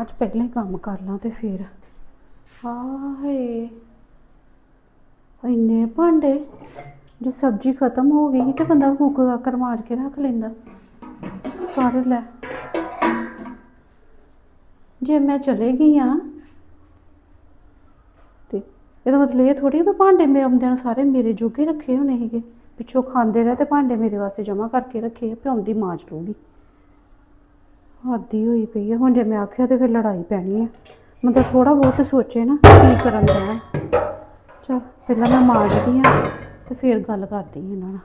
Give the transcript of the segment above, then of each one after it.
ਅੱਜ ਪਹਿਲਾਂ ਹੀ ਕੰਮ ਕਰ ਲਾਂ ਤੇ ਫਿਰ। ਹਾਏ। ਇੰਨੇ ਭਾਂਡੇ, ਜੇ ਸਬਜ਼ੀ ਖਤਮ ਹੋ ਗਈ ਤੇ ਬੰਦਾ ਕੁੱਕਰ ਆਕਰ ਮਾਰ ਕੇ ਰੱਖ ਲੈਂਦਾ। ਸਾਰੇ ਲੈ। ਜੇ ਮੈਂ ਚਲੇ ਗਈ ਆ, ਤੇ ਇਹਦਾ ਮਤਲਬ ਇਹ ਥੋੜੀ ਵੀ ਭਾਂਡੇ ਮੇਰੇ ਆਉਂਦਿਆਂ ਨੂੰ ਸਾਰੇ ਮੇਰੇ ਜੋਗੇ ਰੱਖੇ ਹੋਣੇ ਸੀਗੇ। ਪਿੱਛੋਂ ਖਾਂਦੇ ਰਹੇ ਤੇ ਭਾਂਡੇ ਮੇਰੇ ਵਾਸਤੇ ਜਮਾ ਕਰਕੇ ਰੱਖੇ ਆ ਪਿਉਂਦੀ ਮਾਂਜ ਲੂਗੀ ਹੱਦੀ ਹੋਈ ਪਈ ਹੈ ਹੁਣ ਜੇ ਮੈਂ ਆਖਿਆ ਤੇ ਫਿਰ ਲੜਾਈ ਪੈਣੀ ਹੈ ਮਤਲਬ ਥੋੜਾ ਬਹੁਤ ਸੋਚੇ ਨਾ ਕੀ ਕਰਨ ਦਾ। ਚਲ, ਪਹਿਲਾਂ ਮੈਂ ਮਾਰਦੀ ਆ ਤੇ ਫਿਰ ਗੱਲ ਕਰਦੀ ਹਾਂ ਇਹਨਾਂ ਨਾਲ।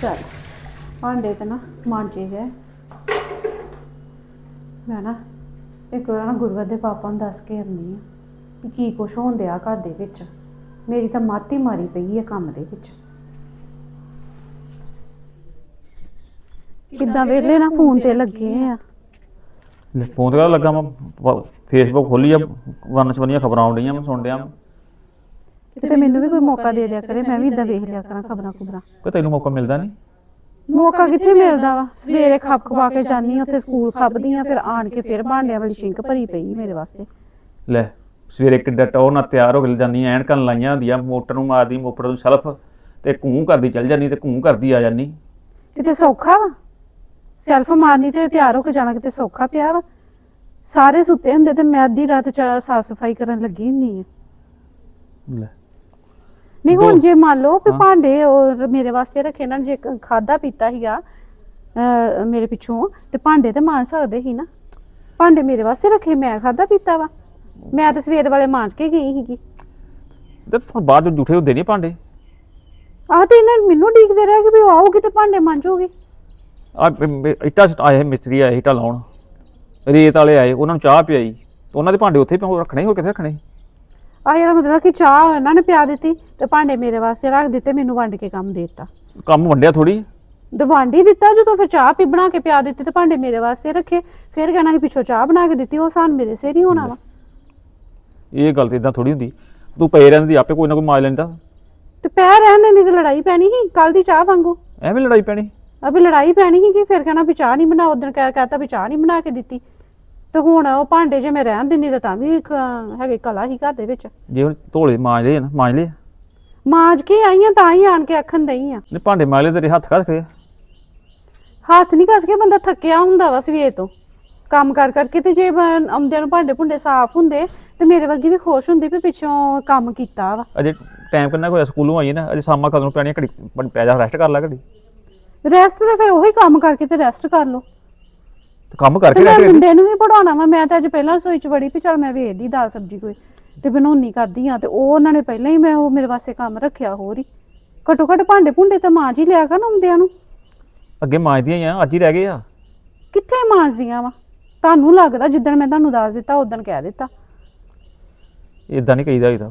ਚਲ, ਭਾਂਡੇ ਤਾਂ ਨਾ ਮਾਂਜੇ ਗਏ ਮੈਂ ਨਾ ਇੱਕ ਵਾਰ ਨਾ ਗੁਰਵਰ ਦੇ ਪਾਪਾ ਨੂੰ ਦੱਸ ਕੇ ਆਉਂਦੀ ਆ ਕਿ ਕੀ ਕੁਛ ਹੋਣ ਡਿਆ ਘਰ ਦੇ ਵਿੱਚ। ਮੇਰੀ ਤਾਂ ਮਾਤੀ ਮਾਰੀ ਪਈ ਹੈ ਕੰਮ ਦੇ ਵਿੱਚ। ਕਿੱਦਾਂ ਵੇਲੇ ਨਾ ਫੋਨ ਤੇ ਲੱਗੇ ਆ। ਲੈ ਫੋਨ ਤੇ ਲੱਗਾ ਮੈਂ ਫੇਸਬੁੱਕ ਖੋਲੀ ਆ ਵੰਨ ਸਵੰਨੀਆਂ ਖਬਰਾਂ ਆਉਂਦੀਆਂ ਮੈਂ ਸੁਣ ਡਿਆ। ਕਿਤੇ ਮੈਨੂੰ ਵੀ ਕੋਈ ਮੌਕਾ ਦੇ ਦਿਆ ਕਰੇ ਮੈਂ ਵੀ ਇਦਾਂ ਵੇਖ ਲਿਆ ਕਰਾਂ ਖਬਰਾਂ ਖੁਬਰਾਂ। ਕਿ ਤੈਨੂੰ ਮੌਕਾ ਮਿਲਦਾ ਨਹੀਂ ਮੌਕਾ ਕਿੱਥੇ ਮਿਲਦਾ ਵਾ? ਸਵੇਰੇ ਖੱਪ ਖਵਾ ਕੇ ਜਾਨੀ ਉੱਥੇ ਸਕੂਲ ਖੱਪਦੀ ਆ ਫਿਰ ਆਣ ਕੇ ਫਿਰ ਭਾਂਡਿਆਂ ਵਾਲੀ ਸ਼ਿੰਕ ਭਰੀ ਪਈ ਮੇਰੇ ਵਾਸਤੇ। ਲੈ ਸਵੇਰੇ ਕਿੱਡਾ ਟੌਰ ਨਾਲ ਤਿਆਰ ਹੋ ਕੇ ਜਾਂਦੀ ਐਨਕਾਂ ਲਾਈਆਂ ਹੁੰਦੀਆਂ ਮੋਟਰ ਨੂੰ ਮਾਰਦੀ ਮੋਟਰ ਨੂੰ ਸਲਫ ਤੇ ਘੂੰ ਕਰਦੀ ਚੱਲ ਜਾਂਦੀ ਤੇ ਘੂੰ ਕਰਦੀ ਆ ਜਾਂਦੀ। ਕਿਤੇ ਸੌਖਾ ਵਾ? ਸੈਲਫ ਮਾਰਨੀ ਤੇ ਤਿਆਰ ਹੋ ਕੇ ਜਾਣਾ ਕਿਤੇ ਸੌਖਾ ਪਿਆ ਵਾ? ਸਾਰੇ ਸੁੱਤੇ ਹੁੰਦੇ ਤੇ ਮੈਂ ਅੱਧੀ ਰਾਤ ਚ ਸਾਫ਼ ਸਫ਼ਾਈ ਕਰਨ ਲੱਗੀ ਹੁੰਨੀ ਆ। ਲੈ ਨਹੀਂ ਹੁਣ ਜੇ ਮੰਨ ਲਓ ਵੀ। ਭਾਂਡੇ ਉਹ ਮੇਰੇ ਵਾਸਤੇ ਰੱਖੇ ਇਹਨਾਂ ਨੇ ਜੇ ਖਾਦਾ ਪੀਤਾ ਹੀਗਾ ਮੇਰੇ ਪਿੱਛੋਂ ਤੇ ਭਾਂਡੇ ਤੇ ਮਾਂਜ ਸਕਦੇ ਸੀ ਨਾ। ਭਾਂਡੇ ਮੇਰੇ ਵਾਸਤੇ ਰੱਖੇ ਮੈਂ ਖਾਦਾ ਪੀਤਾ ਵਾ। ਮੈਂ ਤਾਂ ਸਵੇਰ ਵਾਲੇ ਮਾਂਜ ਕੇ ਗਈ ਸੀਗੀ। ਤੇ ਫਿਰ ਬਾਅਦ ਵਿੱਚ ਜੂਠੇ ਹੁੰਦੇ ਨਹੀਂ ਭਾਂਡੇ? ਆਹ ਤੇ ਇਹਨਾਂ ਨੇ ਮੈਨੂੰ ਡੀਕਦੇ ਰਹੇ ਕਿ ਵੀ ਆਊਗੀ ਤੇ ਭਾਂਡੇ ਮਾਂਜੋਗੀ। ਆ ਇੱਟਾ ਆਏ ਮਿਸਤਰੀ ਆਏ ਇੱਟਾਂ ਲਾਉਣ। ਰੇਤ ਵਾਲੇ ਆਏ ਉਹਨਾਂ ਨੂੰ ਚਾਹ ਪਿਆਈ। ਉਹਨਾਂ ਦੇ ਭਾਂਡੇ ਉੱਥੇ ਪਿਆ ਰੱਖਣੇ ਹੋਰ ਕਿੱਥੇ ਰੱਖਣੇ ਆਹ ਇਹਦਾ ਮਤਲਬ ਕਿ ਚਾਹ ਇਹਨਾਂ ਨੇ ਪਿਆ ਦਿੱਤੀ ਤੇ ਭਾਂਡੇ ਮੇਰੇ ਵਾਸਤੇ ਰੱਖ ਦਿੱਤੇ ਮੈਨੂੰ ਵੰਡ ਕੇ ਕੰਮ ਦੇ ਦਿੱਤਾ। ਕੰਮ ਵੰਡਿਆ ਥੋੜੀ ਦਵਾਂਡੀ ਦਿੱਤਾ ਜਦੋਂ ਫਿਰ ਚਾਹ ਪੀ ਬਣਾ ਕੇ ਪਿਆ ਦਿੱਤੀ ਤੇ ਭਾਂਡੇ ਮੇਰੇ ਵਾਸਤੇ ਰੱਖੇ ਫਿਰ ਕਹਿਣਾ ਕਿ ਪਿੱਛੋਂ ਚਾਹ ਬਣਾ ਕੇ ਦਿੱਤੀ ਉਹ ਸਾਨ ਮੇਰੇ ਸਿਰ ਹੀ ਹੋਣਾ ਵਾ। ਇਹ ਗੱਲ ਤੇ ਇਦਾਂ ਥੋੜੀ ਹੁੰਦੀ ਤੂੰ ਪਏ ਰਹਿੰਦੀ ਆਪੇ ਕੋਈ ਨਾ ਕੋਈ ਮਾਰ ਲੈਂਦਾ। ਤੇ ਪੈ ਰਹਿਣ ਦਿੰਦੀ ਤੇ ਲੜਾਈ ਪੈਣੀ ਸੀ ਕੱਲ ਦੀ ਚਾਹ ਵਾਂਗੂ। ਐਵੇਂ ਲੜਾਈ ਪੈਣੀ। ਅਬੇ ਲੜਾਈ ਪੈਣੀ ਸੀ ਕਿ ਫਿਰ ਕਹਿਣਾ ਵੀ ਚਾਹ ਨਹੀਂ ਬਣਾ ਉਦੋਂ ਕਹਿ ਕਹਤਾ ਵੀ ਚਾਹ ਨਹੀਂ ਬਣਾ ਕੇ ਦਿੱਤੀ। ਤੇ ਹੁਣ ਉਹ ਭਾਂਡੇ ਜੇ ਮੈਂ ਰਹਿਣ ਦਿੰਦੀ ਤਾਂ ਤਾਂ ਵੀ ਇੱਕ ਹੈਗੇ ਕਲਾ ਹੀ ਘਰ ਦੇ ਵਿੱਚ। ਜੇ ਹੁਣ ਧੋਲੇ ਮਾਂਜ ਲਏ ਨਾ ਮਾਂਜ ਲਏ ਮਾਂਜ ਕੇ ਆਈਆਂ ਤਾਂ ਹੀ ਆਣ ਕੇ ਆਖਣ ਦਈ ਆ। ਨੇ ਭਾਂਡੇ ਮਾਂਜ ਲਏ ਤੇਰੇ ਹੱਥ ਕੱਢ ਕੇ ਹੱਥ ਨਹੀਂ ਕੱਸ ਕੇ ਬੰਦਾ ਥੱਕਿਆ ਹੁੰਦਾ ਵਾ ਸਵੇਰ ਤੋਂ। ਕੰਮ ਕਰ ਕਰਕੇ ਤੇ ਜੇ ਆਉਂਦਿਆਂ ਨੂੰ ਭਾਂਡੇ ਭੁੰਡੇ ਸਾਫ਼ ਹੁੰਦੇ ਤੇ ਮੇਰੇ ਵਰਗੀ ਵੀ ਖੁਸ਼ ਹੁੰਦੀ ਵੀ ਪਿੱਛੋਂ ਕੰਮ ਕੀਤਾ ਵਾ। ਅਜੇ ਟਾਈਮ ਕਿੰਨਾ ਕੁ ਹੋਇਆ ਸਕੂਲੋਂ ਆਈ ਨਾ ਅਜੇ ਸ਼ਾਮਾਂ ਕਦੋਂ ਪੈਣੀ ਆ, ਘੜੀ ਪੈ ਜਾ ਰੈਸਟ ਕਰ ਲੈ ਘੜੀ। ਰੈਸਟ ਤੇ ਫਿਰ ਉਹੀ ਕੰਮ ਕਰਕੇ ਤੇ ਰੈਸਟ ਕਰ ਲਓ। ਤੇ ਕੰਮ ਤੇ ਕਰਕੇ ਮੈਂ ਰਹਿ ਮੁੰਡੇ ਨੂੰ ਵੀ ਪੜਾਉਣਾ ਵਾ ਮੈਂ ਤਾਂ ਅੱਜ ਪਹਿਲਾਂ ਰਸੋਈ ਚ ਵੜੀ ਵੀ ਚਲ ਮੈਂ ਵੇਖਦੀ ਦਾਲ ਸਬਜ਼ੀ ਕੋਈ ਤੇ ਬਣਾਉਣੀ ਕਰਦੀ ਆ ਤੇ ਉਹ ਉਹਨਾਂ ਨੇ ਪਹਿਲਾਂ ਹੀ ਮੈਂ ਉਹ ਮੇਰੇ ਵਾਸਤੇ ਕੰਮ ਰੱਖਿਆ ਹੋਰ ਹੀ। ਘਟੋ ਘਟ ਭਾਂਡੇ ਭੁੰਡੇ ਤਾਂ ਮਾਂਜ ਹੀ ਲਿਆ ਕਰ ਆਉਂਦਿਆਂ ਨੂੰ। ਅੱਗੇ ਮਾਂਜਦੀਆਂ ਹੀ ਆ ਅੱਜ ਹੀ ਰਹਿ ਗਏ ਆ। ਕਿੱਥੇ ਮਾਂਜਦੀਆਂ ਵਾ? ਤੁਹਾਨੂੰ ਲੱਗਦਾ ਜਿੱਦਣ ਮੈਂ ਤੁਹਾਨੂੰ ਦੱਸ ਦਿੱਤਾ ਉਦੋਂ ਕਹਿ ਦਿੱਤਾ। ਇਦਾਂ ਨਹੀਂ ਕਹੀਦਾ ਇਹਦਾ